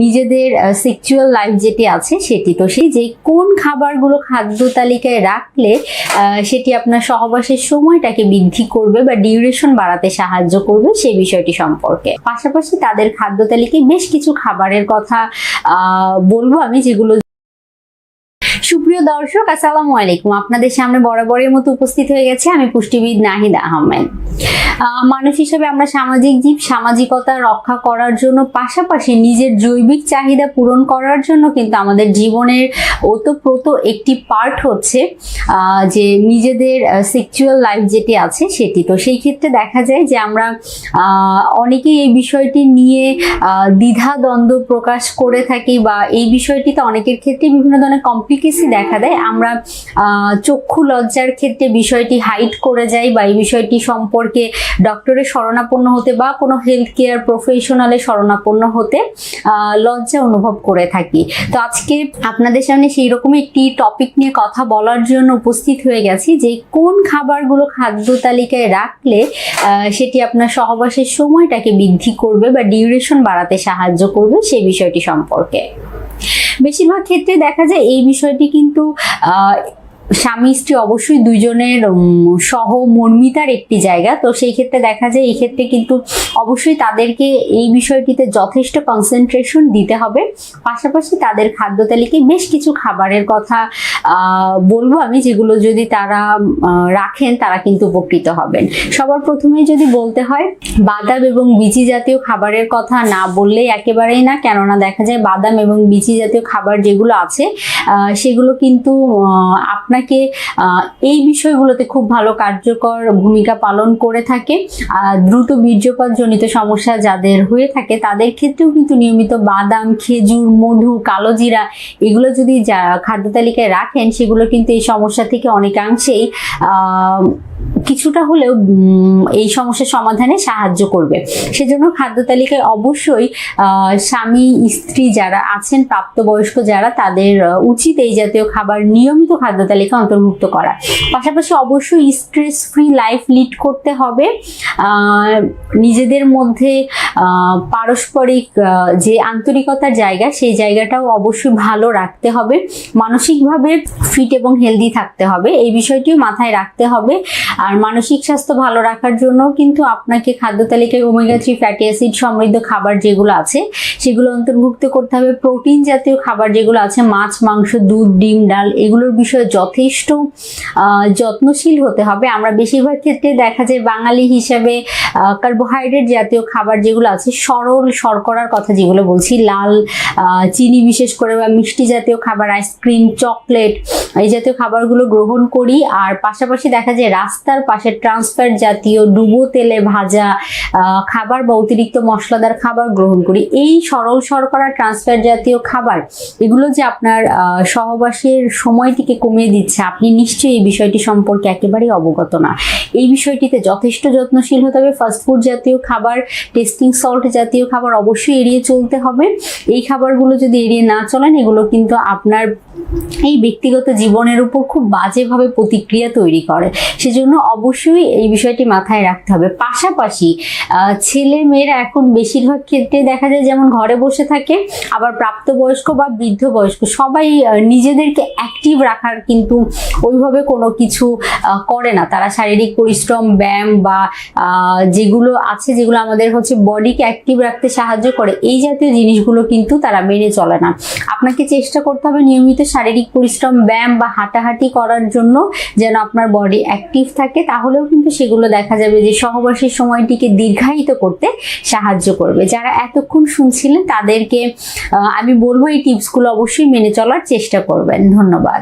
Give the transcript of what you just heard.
নিজেদের sexual life যেটি আছে সেটি, তো সেই যে কোন খাবারগুলো খাদ্য তালিকায় রাখলে সেটি আপনার সহবাসের সময়টাকে বৃদ্ধি করবে বা ডিউরেশন বাড়াতে সাহায্য করবে সে বিষয়টি সম্পর্কে। পাশাপাশি তাদের খাদ্য তালিকায় বেশ কিছু খাবারের কথা বলব আমি যেগুলো সুপ্রিয় দর্শক, আসসালামু আলাইকুম। আপনাদের সামনে বরাবরের মতো উপস্থিত হয়ে গেছে আমি পুষ্টিবিদ নাহিদ আহমেদ। মানুষ হিসেবে আমরা সামাজিক জীব, সামাজিকতা রক্ষা করার জন্য, পাশাপাশি নিজের জৈবিক চাহিদা পূরণ করার জন্য কিন্তু আমাদের জীবনের ওতপ্রোত একটি পার্ট হচ্ছে যে নিজেদের সেক্সুয়াল লাইফ যেটি আছে সেটি। তো সেই ক্ষেত্রে দেখা যায় যে আমরা অনেকেই এই বিষয়টি নিয়ে দ্বিধা দ্বন্দ্ব প্রকাশ করে থাকি বা এই বিষয়টিতে অনেকের ক্ষেত্রে বিভিন্ন ধরনের কমপ্লিকেসি দেখা দেয়। আমরা চক্ষু লজ্জার ক্ষেত্রে বিষয়টি হাইট করে যাই বা এই বিষয়টি সম্পর্কে ডক্টরের শরণাপন্ন হতে বা কোনো হেলথ কেয়ার প্রফেশনালের শরণাপন্ন হতে লজ্জা অনুভব করে থাকি। তো আজকে আপনাদের সামনে সেই রকম একটি টপিক নিয়ে কথা বলার জন্য উপস্থিত হয়ে গেছি যে কোন খাবারগুলো খাদ্য তালিকায় রাখলে সেটি আপনার সহবাসের সময়টাকে বৃদ্ধি করবে বা ডিউরেশন বাড়াতে সাহায্য করবে সেই বিষয়টি সম্পর্কে। বেশিরভাগ ক্ষেত্রে দেখা যায় এই বিষয়টি কিন্তু স্বামী স্ত্রী অবশ্যই দুজনের সহমর্মিতার একটি জায়গা। তো সেই ক্ষেত্রে দেখা যায় এই ক্ষেত্রে কিন্তু অবশ্যই তাদেরকে এই বিষয়টিতে যথেষ্ট কনসেন্ট্রেশন দিতে হবে। পাশাপাশি তাদের খাদ্য তালিকায় বেশ কিছু খাবারের কথা বলব আমি যেগুলো যদি তারা রাখেন তারা কিন্তু উপকৃত হবেন। সবার প্রথমে যদি বলতে হয় বাদাম এবং বিচি জাতীয় খাবারের কথা না বললেই একেবারেই না। কেননা দেখা যায় বাদাম এবং বিচি জাতীয় খাবার যেগুলো আছে সেগুলো কিন্তু আহ, আপনাকে এই বিষয়গুলোতে খুব ভালো কার্যকর ভূমিকা পালন করে থাকে। দ্রুত বীর্যপাত জনিত সমস্যা যাদের হয়ে থাকে, তাদের ক্ষেত্রেও কিন্তু নিয়মিত বাদাম, খেজুর, মধু কালোজিরা এগুলো যদি খাদ্য তালিকায় রাখেন, সেগুলো কিন্তু এই সমস্যা থেকে অনেকাংশেই কিছুটা হলেও এই সমস্যার সমাধানে সাহায্য করবে। সেজন্য খাদ্য তালিকায় অবশ্যই স্বামী, স্ত্রী যারা আছেন, প্রাপ্তবয়স্ক যারা, তাদের উচিত এই জাতীয় খাবার নিয়মিত খাদ্য তালিকা অন্তর্ভুক্ত করা। পাশাপাশি অবশ্যই স্ট্রেস ফ্রি লাইফ লিড করতে হবে। নিজেদের মধ্যে পারস্পরিক যে আন্তরিকতার জায়গা, সেই জায়গাটাও অবশ্যই ভালো রাখতে হবে। মানসিকভাবে ফিট এবং হেলদি থাকতে হবে। এই বিষয়টিও মাথায় রাখতে হবে। আর মানসিক স্বাস্থ্য ভালো রাখার জন্য কিন্তু আপনাকে খাদ্য তালিকায় ওমেগা থ্রি ফ্যাটি অ্যাসিড সমৃদ্ধ খাবার যেগুলো আছে, সেগুলো অন্তর্ভুক্ত করতে হবে। প্রোটিন জাতীয় খাবার যেগুলো আছে, মাছ, মাংস, দুধ, ডিম, ডাল, এগুলোর বিষয়ে যথেষ্ট যত্নশীল হতে হবে। আমরা বেশিরভাগ ক্ষেত্রে দেখা যায় বাঙালি হিসাবে কার্বোহাইড্রেট জাতীয় খাবার যেগুলো আছে, সরল শর্করার কথা যেগুলো বলছি, লাল চিনি বিশেষ করে বা মিষ্টি জাতীয় খাবার, আইসক্রিম, চকলেট, এই জাতীয় খাবারগুলো গ্রহণ করি। আর পাশাপাশি দেখা যায় রাস্তার পাশে ট্রান্সফার জাতীয় ডুবো তেলে ভাজা খাবার বা অতিরিক্ত মশলাদার খাবার গ্রহণ করি। এই সরল শর্করা ট্রান্সফার জাতীয় খাবার, এগুলো যে আপনার সহবাসের সময়টিকে কমিয়ে দিচ্ছে আপনি নিশ্চয়ই এই বিষয়টি সম্পর্কে একেবারেই অবগত না। এই বিষয়টিতে যথেষ্ট যত্নশীল হতে হবে। ফাস্টফুড জাতীয় খাবার টেস্টিং সল্ট জাতীয় খাবার অবশ্যই এড়িয়ে চলতে হবে। এই খাবারগুলো যদি এড়িয়ে না চলেন, এগুলো কিন্তু আপনার এই ব্যক্তিগত জীবনের উপর খুব বাজেভাবে প্রতিক্রিয়া তৈরি করে। সেজন্য অবশ্যই এই বিষয়টি মাথায় রাখতে হবে। পাশাপাশি ছেলে মেয়েরা এখন বেশিরভাগ ক্ষেত্রে দেখা যায় যেমন ঘরে বসে থাকে, আবার প্রাপ্তবয়স্ক বা বৃদ্ধ বয়স্ক সবাই নিজেদেরকে অ্যাক্টিভ রাখার কিন্তু ওইভাবে কোনো কিছু করে না। তারা শারীরিক পরিশ্রম, ব্যায়াম বা যেগুলো আছে, যেগুলো আমাদের হচ্ছে বডিকে অ্যাক্টিভ রাখতে সাহায্য করে, এই জাতীয় জিনিসগুলো কিন্তু তারা মেনে চলে না। আপনাকে চেষ্টা করতে হবে নিয়মিত শারীরিক পরিশ্রম, ব্যায়াম বা হাঁটাহাঁটি করার জন্য যেন আপনার বডি অ্যাক্টিভ থাকে। তাহলেও কিন্তু সেগুলো দেখা যাবে যে সহবাসের সময়টিকে দীর্ঘায়িত করতে সাহায্য করবে। যারা এতক্ষণ শুনছিলেন তাদেরকে আমি বলব এই টিপসগুলো অবশ্যই মেনে চলার চেষ্টা করবেন। ধন্যবাদ।